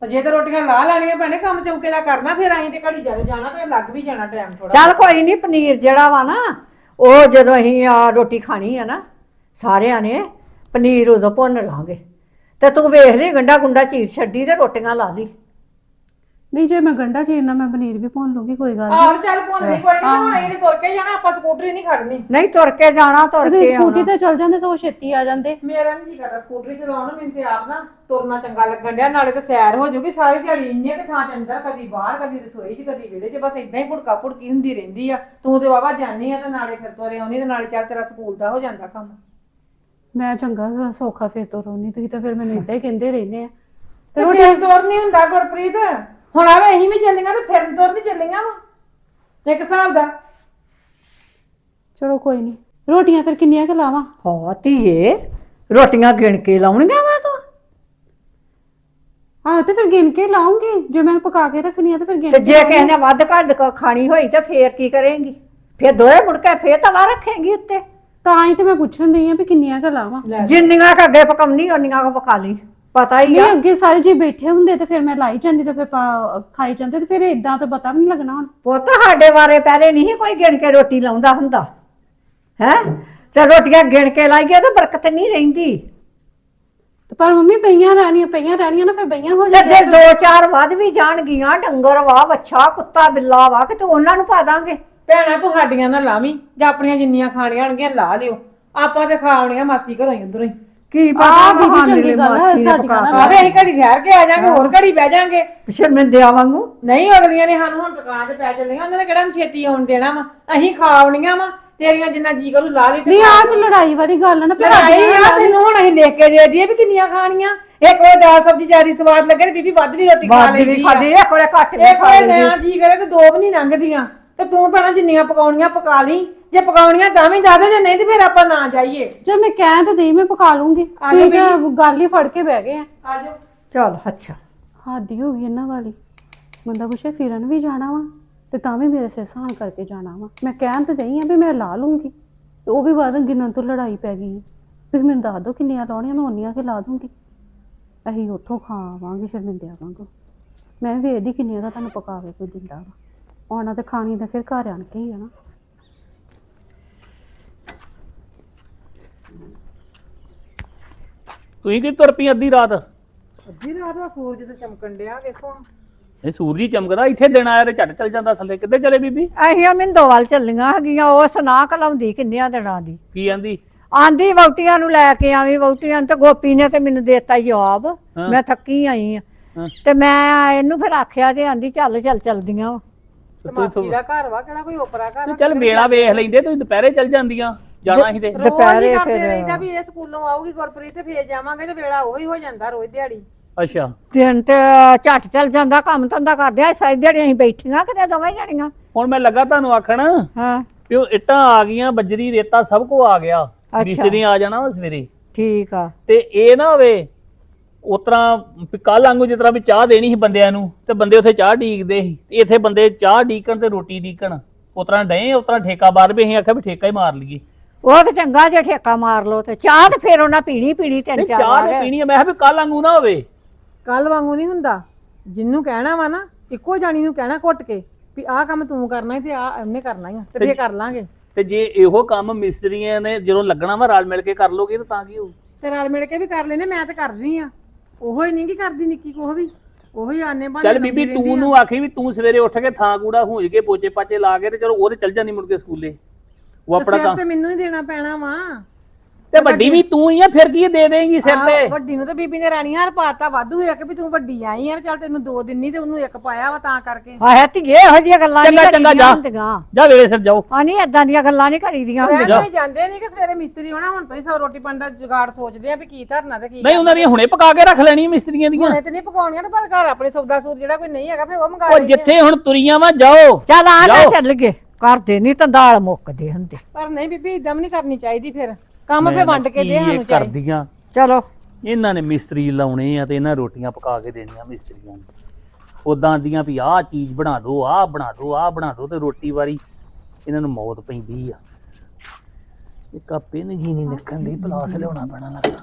ਤੇ ਜੇ ਤੇ ਰੋਟੀਆਂ ਲਾ ਲੈਣੀਆਂ ਭੈਣੇ ਕੰਮ ਚੌਕੇ ਦਾ ਕਰਨਾ ਫਿਰ ਅਸੀਂ ਤੇ ਘੜੀ ਜਾਵੇ ਜਾਣਾ ਤੇ ਲੱਗ ਵੀ ਜਾਣਾ ਟਾਈਮ ਥੋੜਾ ਚੱਲ ਕੋਈ ਨਹੀਂ ਪਨੀਰ ਜਿਹੜਾ ਵਾ ਨਾ ਉਹ ਜਦੋਂ ਅਸੀਂ ਆ ਰੋਟੀ ਖਾਣੀ ਆ ਨਾ ਸਾਰਿਆਂ ਨੇ ਪਨੀਰ ਉਦੋਂ ਭੁੰਨ ਲਾਂਗੇ। ਤੇ ਤੂੰ ਵੇਖ ਲਈ ਗੰਡਾ ਗੁੰਡਾ ਚੀਰ ਛੱਡੀ ਤੇ ਰੋਟੀਆਂ ਲਾ ਲਈ। ਨਹੀਂ ਜੇ ਮੈਂ ਗੰਡਾ ਚੀਰਨਾ ਮੈਂ ਪਨੀਰ ਵੀ ਭੁੰਨ ਲੂੰਗੀ ਕੋਈ ਗੱਲ ਨਹੀਂ ਆਹ ਚੱਲ ਭੁੰਨਦੀ ਕੋਈ ਨਹੀਂ ਹੁਣ ਅਸੀਂ ਤੇ ਤੁਰ ਕੇ ਜਾਣਾ ਆਪਾਂ ਸਕੂਟਰੀ ਨਹੀਂ ਖੜਨੀ। ਨਹੀਂ ਤੁਰ ਕੇ ਜਾਣਾ ਤੁਰ ਤੇ ਕੇ ਸਕੂਟੀ ਆਉਣਾ। ਤੇ ਚੱਲ ਜਾਂਦੇ ਸੋ ਛੇਤੀ ਆ ਜਾਂਦੇ। ਮੇਰਾ ਨਹੀਂ ਜੀ ਕਰਦਾ ਸਕੂਟਰੀ ਚਲਾਉਣ ਨੂੰ ਮੈਨੂੰ ਤੇ ਆਪ ਨਾ ਤੁਰਨਾ ਚੰਗਾ ਲੱਗਣ ਡਿਆ ਨਾਲੇ ਤੇ ਸੈਰ ਹੋ ਜੂਗੀ ਸਾਰੀ ਦਿਹਾੜੀ ਇੰਨੇ ਕੁ ਥਾਂ ਚ ਅੰਦਰ ਕਦੀ ਬਾਹਰ ਕਦੀ ਰਸੋਈ 'ਚ ਕਦੀ ਵਿਹੜੇ 'ਚ ਬਸ ਇਦਾਂ ਹੀ ਭੁੜਕਾ ਭੁੜਕੀ ਹੁੰਦੀ ਰਹਿੰਦੀ ਆ। ਤੂੰ ਤੇ ਵਾਵਾ ਜਾਨੀ ਆ ਤੇ ਨਾਲੇ ਫਿਰ ਤੋਰੇ ਆਉਣੀ ਤੇ ਨਾਲੇ ਚੱਲ ਤੇਰਾ ਸਕੂਲ ਦਾ ਹੋ ਜਾਂਦਾ ਕੰਮ। ਮੈਂ ਚੰਗਾ ਸੌਖਾ ਫਿਰ ਤੋਂ ਰੋਣੀ ਤੁਸੀਂ ਤਾਂ ਫਿਰ ਮੈਨੂੰ ਇਦਾਂ ਹੀ ਕਹਿੰਦੇ ਰਹਿੰਦੇ ਆ। ਤੇ ਫਿਰਨ ਤੁਰ ਨਹੀਂ ਹੁੰਦਾ ਗੁਰਪ੍ਰੀਤ। ਹੁਣ ਆਵੇ ਅਸੀਂ ਵੀ ਚੱਲੀਆਂ ਤੇ ਫਿਰਨ ਤੁਰ ਨਹੀਂ ਚੱਲੀਆਂ ਵਾ ਇੱਕ ਹਿਸਾਬ ਦਾ। ਚਲੋ ਕੋਈ ਨਹੀਂ ਰੋਟੀਆਂ ਫਿਰ ਕਿੰਨੀਆਂ ਕੁ ਲਾਵਾਂ? ਹਾਂ ਧੀਏ ਰੋਟੀਆਂ ਗਿਣ ਕੇ ਲਾਉਣੀਆਂ ਵਾ ਤੂੰ? ਆਹ ਤੇ ਫਿਰ ਗਿਣ ਕੇ ਲਾਉਂਗੀ ਜੇ ਮੈਂ ਪਕਾ ਕੇ ਰੱਖਣੀ ਆ ਤੇ ਫਿਰ ਗਿਣ ਤੇ ਕੇ ਜੇ ਕਿਸੇ ਨੇ ਵੱਧ ਘੱਟ ਕ- ਖਾਣੀ ਹੋਈ ਤਾਂ ਫੇਰ ਕੀ ਕਰੇਂਗੀ? ਫੇਰ ਦੋਏ ਮੁੜ ਕੇ ਫੇਰ ਤਵਾ ਰੱਖੇਂਗੀ ਉੱਤੇ। ਤਾਂ ਹੀ ਤੇ ਮੈਂ ਪੁੱਛਣ ਦਈ ਆ ਵੀ ਕਿੰਨੀਆਂ ਕੁ ਲਾਵਾਂ। ਜਿੰਨੀਆਂ ਕ ਅੱਗੇ ਪਕਾਉਣੀ ਓਨੀਆਂ ਕ ਪਕਾ ਲਈ। ਪਤਾ ਹੀ ਆ। ਨਹੀਂ ਅੱਗੇ ਸਾਰੇ ਜੀ ਬੈਠੇ ਹੁੰਦੇ ਤੇ ਫਿਰ ਮੈਂ ਲਾਈ ਜਾਂਦੀ ਤੇ ਫਿਰ ਪਾ- ਖਾਈ ਜਾਂਦੇ ਤੇ ਫਿਰ ਇਦਾਂ ਤਾਂ ਪਤਾ ਵੀ ਨਹੀਂ ਲੱਗਣਾ ਹੁਣ। ਪੁੱਤ ਸਾਡੇ ਬਾਰੇ ਪਹਿਲੇ ਨਹੀਂ ਕੋਈ ਗਿਣ ਕੇ ਰੋਟੀ ਲਾਉਂਦਾ ਹੁੰਦਾ। ਹੈ? ਤੇ ਰੋਟੀਆਂ ਗਿਣ ਕੇ ਲਾਈਏ ਤਾਂ ਬਰਕਤ ਨਹੀਂ ਰਹਿੰਦੀ। ਤੇ ਪਰ ਮੰਮੀ ਪਈਆਂ ਰਹਿਣੀਆਂ ਪਈਆਂ ਰਹਿਣੀਆਂ ਨਾ ਫਿਰ ਪਈਆਂ ਹੋ ਤੇ ਜਾਂਦੀਆਂ। ਜੇ ਦੋ ਚਾਰ ਵੱਧ ਵੀ ਜਾਣਗੀਆਂ ਡੰਗਰ ਵਾ ਵੱਛਾ ਕੁੱਤਾ ਬਿੱਲਾ ਵਾ ਕਿ ਤੂੰ ਉਹਨਾਂ ਨੂੰ ਪਾ ਦਾਂਗੇ। ਭੈਣਾ ਤੂੰ ਸਾਡੀਆਂ ਨਾ ਲਾਵੀਂ ਜਾਂ ਆਪਣੀਆਂ ਜਿੰਨੀਆਂ ਖਾਣੀਆਂ ਹੋਣਗੀਆਂ ਲਾ ਲਿਓ ਆਪਾਂ ਤੇ ਖਾਵਣੀਆਂ ਮਾਸੀ ਘਰੋਂ ਹੀ ਉਧਰੋਂ ਹੀ। ਕੀ ਆਹ ਪਤਾ ਦੀਦੀ ਚੰਗੀ ਗੱਲ ਮਾਸੀ ਨੇ ਸਾਡੀਆਂ ਪਕਾ ਨਾ ਆਵੇ ਅਸੀਂ ਘੜੀ ਠਹਿਰ ਕੇ ਆ ਜਾਾਂਗੇ ਹੋਰ ਘੜੀ ਬਹਿ ਜਾਾਂਗੇ। ਸ਼ਰਮਿੰਦਿਆਂ ਵਾਂਗੂ? ਨਹੀਂ ਅਗਲੀਆਂ ਨੇ ਸਾਨੂੰ ਹੁਣ ਦੁਕਾਨ ਤੇ ਪੈ ਚੱਲੀਆਂ ਉਹਨਾਂ ਨੇ ਕਿਹੜਾ ਹੁਣ ਛੇਤੀ ਆਉਣ ਦੇਣਾ ਵਾ? ਅਸੀਂ ਖਾਵਣੀਆਂ ਵਾ ਤੇਰੀਆਂ ਜਿੰਨਾ ਜੀ ਕਰੂ ਲਾ ਲਈ ਤੇ ਨਹੀਂ ਆਹ ਤੇ ਲੜਾਈ ਵਾਲੀ ਗੱਲ ਨਾ ਫਿਰ ਲੜਾਈ ਆ ਤੈਨੂੰ ਹੁਣ ਅਸੀਂ ਲਿਖ ਕੇ ਦੇ ਦਈਏ ਵੀ ਕਿੰਨੀਆਂ ਖਾਣੀਆਂ। ਇੱਕ ਉਹ ਦਾਲ ਸਬਜ਼ੀ ਜਿਆਦੀ ਸਵਾਦ ਲੱਗੇ ਤੇ ਬੀਬੀ ਵੱਧ ਵੀ ਰੋਟੀ ਖਾ ਬਾਦੀ ਲੈਂਦੀ ਵੀ ਆ। ਖਾਦੀ ਇੱਕ ਘੱਟ ਵੀ ਇੱਕ ਖਾ ਵੇ ਲੈਂਦੀ। ਨਿਆ ਜੀ ਕਰੇ ਤੇ ਦੋ ਵੀ ਨਹੀਂ ਲੰਘਦੀਆਂ। ਤੇ ਤੂੰ ਭੈਣਾ ਜਿੰਨੀਆਂ ਪਕਾਉਣੀਆਂ ਪਕਾ ਲਈ। ਜੇ ਪਕਾਉਣੀਆਂ ਤਾਂ ਵੀ ਜ਼ਿਆਦਾ ਜੇ ਨਹੀਂ ਤੇ ਫਿਰ ਆਪਾਂ ਨਾ ਜਾਈਏ। ਜੇ ਮੈਂ ਕਹਿ ਤੇ ਦੇਈ ਮੈਂ ਪਕਾ ਲੂੰਗੀ। ਆ ਜਾਓ ਤੁਸੀਂ ਤਾਂ ਗੱਲ ਹੀ ਫੜ ਕੇ ਬਹਿ ਗਏ ਆ। ਆ ਜਾਓ। ਚਲ ਅੱਛਾ। ਹਾਦੀ ਹੋ ਗਈ ਇਹਨਾਂ ਵਾਲੀ। ਬੰਦਾ ਪੁੱਛੇ ਫਿਰਨ ਵੀ ਜਾਣਾ ਵਾ ਤੇ ਤਾਂ ਵੀ ਮੇਰੇ ਸਿਰ ਸਾਨ ਕਰਕੇ ਜਾਣਾ ਵਾ। ਮੈਂ ਕਹਿਣ ਤੇ ਦਈ ਆ ਵੀ ਮੈਂ ਲਾ ਲੂੰਗੀ। ਤੇ ਉਹ ਵੀ ਬਾਅਦ ਗਿਣਨ ਤੋਂ ਲੜਾਈ ਪੈ ਗਈ ਤੁਸੀਂ ਮੈਨੂੰ ਦੱਸ ਦਿਓ ਕਿੰਨੀਆਂ ਲਾਉਣੀਆਂ ਮੈਂ ਉਨੀਆਂ ਕਿ ਲਾ ਦੂੰਗੀ। ਅਸੀਂ ਉੱਥੋਂ ਖਾਵਾਂਗੇ ਸ਼ਰਮਿੰਦਿਆਂ ਵਾਂਗੂ। ਮੈਂ ਵੀ ਵੇਖਦੀ ਕਿੰਨੀਆਂ ਦਾ ਤੁਹਾਨੂੰ ਪਕਾ ਕੇ ਕੋਈ ਦਿੰਦਾ ਵਾ। ਆਉਣਾ ਤੇ ਖਾਣੀ ਤਾਂ ਫਿਰ ਘਰ ਆਣ ਕੇ ਹੀ ਆ ਨਾ। ਤੁਸੀਂ ਕਿ ਤੁਰ ਪਈ ਅੱਧੀ ਰਾਤ? ਅੱਧੀ ਰਾਤ ਦਾ ਸੂਰਜ ਤੇ ਚਮਕਣ ਡਿਆ ਵੇਖੋ ਇਹ ਸੂਰਜ ਹੀ ਚਮਕਦਾ ਇੱਥੇ ਦਿਨ ਆਇਆ ਤੇ ਝੱਟ ਚੱਲ ਜਾਂਦਾ ਥੱਲੇ। ਕਿੱਧਰ ਚਲੇ ਬੀਬੀ? ਅਸੀਂ ਮਿੰਦੋਵਾਲ ਚੱਲੀਆਂ ਹੈਗੀਆਂ ਉਹ ਸੁਨਾ ਕਲਾਉਂਦੀ ਕਿੰਨਿਆਂ ਦਿਨਾਂ ਦੀ। ਕੀ ਆਂਦੀ? ਆਂਦੀ ਵਹੁਟੀਆਂ ਨੂੰ ਲੈ ਕੇ ਆਵੀਂ ਵਹੁਟੀਆਂ ਨੂੰ ਤੇ ਗੋਪੀ ਨੇ ਤੇ ਮੈਨੂੰ ਦੇਤਾ ਜਵਾਬ। ਹਾਂ। ਮੈਂ ਥੱਕੀ ਆਈ ਆ। ਹਾਂ। ਤੇ ਮੈਂ ਇਹਨੂੰ ਫਿਰ ਆਖਿਆ ਤੇ ਆਂਦੀ ਚੱਲ ਚੱਲ ਚਲਦੀਆਂ। ਵਾਂ। ਤੇ ਤੂੰ ਮਾਸੀ ਦਾ ਘਰ ਵਾ ਕਿਹੜਾ ਕੋਈ ਓਪਰਾ ਘਰ ਤੂੰ ਚੱਲ ਵੇਲਾ ਵੇਖ ਲੈਂਦੇ ਤੁਸੀਂ ਦੁਪਹਿਰੇ ਚੱਲ ਜਾਂਦੀਆਂ। ਜਾਣਾ ਸੀ ਤੇ। ਦੁਪਹਿਰੇ ਦੁਪਹਿਰੇ ਕਰਦੇ ਫਿਰ- ਰਹਿੰਦਾ ਵੀ ਇਹ ਸਕੂਲੋਂ ਆਊਗੀ ਗੁਰਪ੍ਰੀਤ ਤੇ ਫੇਰ ਜਾਵਾਂਗੇ ਤੇ ਵੇਲਾ ਉਹੀ ਹੋ ਜਾਂਦਾ ਰੋਜ਼ ਦਿਹਾੜੀ। ਅੱਛਾ। ਦਿਨ ਤੇ ਝੱਟ ਚੱਲ ਜਾਂਦਾ ਕੰਮ ਧੰਦਾ ਕਰਦੇ ਆ ਸਾਰੀ ਦਿਹਾੜੀ ਅਸੀਂ ਬੈਠੀਆਂ ਕਿਤੇ ਦੋਵੇਂ ਜਣੀਆਂ। ਹੁਣ ਮੈਂ ਲੱਗਾ ਤੁਹਾਨੂੰ ਆਖਣ ਹਾਂ। ਵੀ ਉਹ ਇੱਟਾਂ ਆ ਗਈਆਂ ਬੱਜਰੀ ਰੇਤਾ ਸਭ ਕੁਝ ਆ ਗਿਆ। ਅੱਛਾ। ਮਿਸਤਰੀ ਆ ਜਾਣਾ ਵਾ ਸਵੇਰੇ। ਠੀਕ ਆ। ਤੇ ਇਹ ਨਾ ਹੋਵੇ ਉਤਰਾ ਕੱਲ ਵਾਂਗੂ ਜਿਸ ਤਰ੍ਹਾਂ ਵੀ ਚਾਹ ਦੇਣੀ ਸੀ ਬੰਦਿਆਂ ਨੂੰ ਤੇ ਬੰਦੇ ਉੱਥੇ ਚਾਹ ਢੀਕਦੇ ਸੀ ਤੇ ਇੱਥੇ ਬੰਦੇ ਚਾਹ ਢੀਕਣ ਤੇ ਰੋਟੀ ਢੀਕਣ ਉਤਰਾ ਡਏ ਉਤਰਾ ਠੇਕਾ ਬਾਅਦ ਵੀ ਅਸੀਂ ਆਖਿਆ ਵੀ ਠੇਕਾ ਹੀ ਮਾਰ ਲਈਏ। ਉਹ ਤੇ ਚੰਗਾ ਜੇ ਠੇਕਾ ਮਾਰ ਲੋ ਤੇ ਚਾਹ ਤੇ ਫਿਰ ਉਹਨਾਂ ਪੀਣੀ ਪੀਣੀ ਤਿੰਨ ਨਹੀਂ ਚਾਰ ਚਾਹ ਤੇ ਵਾਰ ਪੀਣੀ ਆ ਮੈਂ ਕਿਹਾ ਵੀ ਕੱਲ ਵਾਂਗੂ ਨਾ ਹੋਵੇ। ਕੱਲ ਵਾਂਗੂ ਨਹੀਂ ਹੁੰਦਾ। ਜਿੰਨੂੰ ਕਹਿਣਾ ਵਾ ਨਾ ਇੱਕੋ ਜਾਣੀ ਨੂੰ ਕਹਿਣਾ ਘੁੱਟ ਕੇ ਵੀ ਆਹ ਕੰਮ ਤੂੰ ਕਰਨਾ ਹੈ ਤੇ ਆਹ ਉਹਨੇ ਕਰਨਾ ਹੈ ਤੇ ਫੇਰ ਕਰ ਲਾਂਗੇ। ਤੇ ਜੇ ਇਹੋ ਕੰਮ ਮਿਸਤਰੀਆਂ ਨੇ ਜਦੋਂ ਲੱਗਣਾ ਵਾ ਰਲ ਮਿਲ ਕੇ ਕਰ ਲੋਗੇ ਤਾਂ ਤਾਂ ਕੀ ਹੋਊ? ਤੇ ਰਲ ਮਿਲ ਕੇ ਵੀ ਕਰ ਲੈਨੇ ਮੈਂ ਤੇ ਕਰਦੀ ਆ। ਉਹੋ ਹੀ ਨਹੀਂ ਕੀ ਕਰਦੀ ਨਿੱਕੀ ਕੋਹ ਵੀ ਉਹੋ ਹੀ ਆਨੇ ਬਾਨੇ ਚੱਲ ਬੀਬੀ ਤੂੰ ਨੂੰ ਆਖੀ ਵੀ ਤੂੰ ਸਵੇਰੇ ਉੱਠ ਕੇ ਥਾਂ ਕੂੜਾ ਹੂੰਜ ਕੇ ਪੋਚੇ ਪਾਚੇ ਲਾ ਕੇ ਤੇ ਚਲੋ ਉਹਦੇ ਚੱਲ ਜਾਂਦੀ ਮੁੜ ਕੇ ਸਕੂਲੇ। ਉਹ ਆਪਣਾ ਸਿਰ ਕੰਮ ਤੇ ਮੈਨੂੰ ਹੀ ਦੇਣਾ ਪੈਣਾ ਵਾ। ਤੇ ਵੱਡੀ ਵੀ ਤੂੰ ਹੀ ਆ ਫਿਰ ਕੀ ਇਹ ਦੇ ਦੇਂਗੀ ਸਿਰ ਤੇ। ਵੱਡੀ ਨੂੰ ਤਾਂ ਬੀਬੀ ਨੇ ਰਾਣੀ ਹਾਰ ਪਾਤਾ ਵਾਧੂ ਹੋਇਆ ਕਿ ਵੀ ਤੂੰ ਵੱਡੀ ਆਈ ਯਾਰ ਚੱਲ ਤੈਨੂੰ ਦੋ ਦਿਨ ਨਹੀਂ ਤੇ ਉਹਨੂੰ ਇੱਕ ਪਾਇਆ ਵਾ ਤਾਂ ਕਰਕੇ। ਆਹ ਧੀਏ ਇਹੋ ਜਿਹੀਆਂ ਗੱਲਾਂ ਨਹੀਂ ਚੰਗਾ, ਚੰਗਾ, ਜਾ। ਹੁੰਦੀਆਂ। ਜਾ ਵੇਲੇ ਸਿਰ ਜਾਓ। ਆ ਨਹੀਂ ਏਦਾਂ ਦੀਆਂ ਗੱਲਾਂ ਨਹੀਂ ਕਰੀਦੀਆਂ ਹੁੰਦੀਆਂ। ਰਹਿਣ ਨਹੀਂ ਜਾਂਦੇ ਨਹੀਂ ਕਿ ਸਵੇਰੇ ਮਿਸਤਰੀ ਹੋਣਾ ਹੁਣ ਤੋਂ ਹੀ ਸੌ ਰੋਟੀ ਪਾਣੀ ਦਾ ਜੁਗਾੜ ਸੋਚਦੇ ਆ ਵੀ ਕੀ ਧਰਨਾ ਤੇ ਕੀ ਨਹੀਂ ਉਹਨਾਂ ਦੀਆਂ ਹੁਣੇ ਪਕਾ ਕੇ ਰੱਖ ਲੈਣੀਆਂ ਮਿਸਤਰੀਆਂ ਦੀਆਂ। ਹੁਣੇ ਤੇ ਨਹੀਂ ਪਕਾਉਣੀਆਂ ਤੇ ਪਰ ਘਰ ਆਪਣੇ ਸੌਦਾ ਸੂਰ ਜਿਹੜਾ ਕੋਈ ਨਹੀਂ ਹੈਗਾ ਫੇ ਉਹ ਮੰਗਾ ਉਹ ਆ। ਜਿੱਥੇ ਹੁਣ ਤੁਰੀਆਂ ਵਾ ਜਾਓ। ਚੱਲ ਆ ਜਾਓ। ਚੱਲ ਗਏ। ਕਰਦੇ ਨਹੀਂ ਤਾਂ ਦਾਲ ਮੁੱਕਦੇ ਹੁੰਦੇ। ਪਰ ਨਹੀਂ ਬੀਬੀ ਇਦਾਂ ਵੀ ਨਹੀਂ ਕਰਨੀ ਚਾਹੀਦੀ ਫਿਰ। ਕੰਮ ਫੇ ਵੰਡ ਕੇ ਦੇ ਸਾਨੂੰ ਚਾਹੀਦਾ ਚਲੋ। ਇਹਨਾਂ ਨੇ ਮਿਸਤਰੀ ਲਾਉਣੇ ਆ ਤੇ ਇਹਨਾਂ ਰੋਟੀਆਂ ਪਕਾ ਕੇ ਦੇਣੀਆਂ ਮਿਸਤਰੀਆਂ ਨੂੰ। ਉਦਾਂ ਦੀਆਂ ਵੀ ਆਹ ਚੀਜ਼ ਬਣਾ ਦਿਓ ਆਹ ਬਣਾ ਦਿਓ ਆਹ ਬਣਾ ਦਿਓ ਤੇ ਰੋਟੀ ਵਾਰੀ ਇਹਨਾਂ ਨੂੰ ਮੌਤ ਪੈਂਦੀ ਆ। ਇਹ ਕਾਪੇ ਨੇ ਜੀ ਨਹੀਂ ਨਿਕਲਣ ਦੀ ਪਲਾਸ ਲਿਆਉਣਾ ਪੈਣਾ ਲੱਗਦਾ।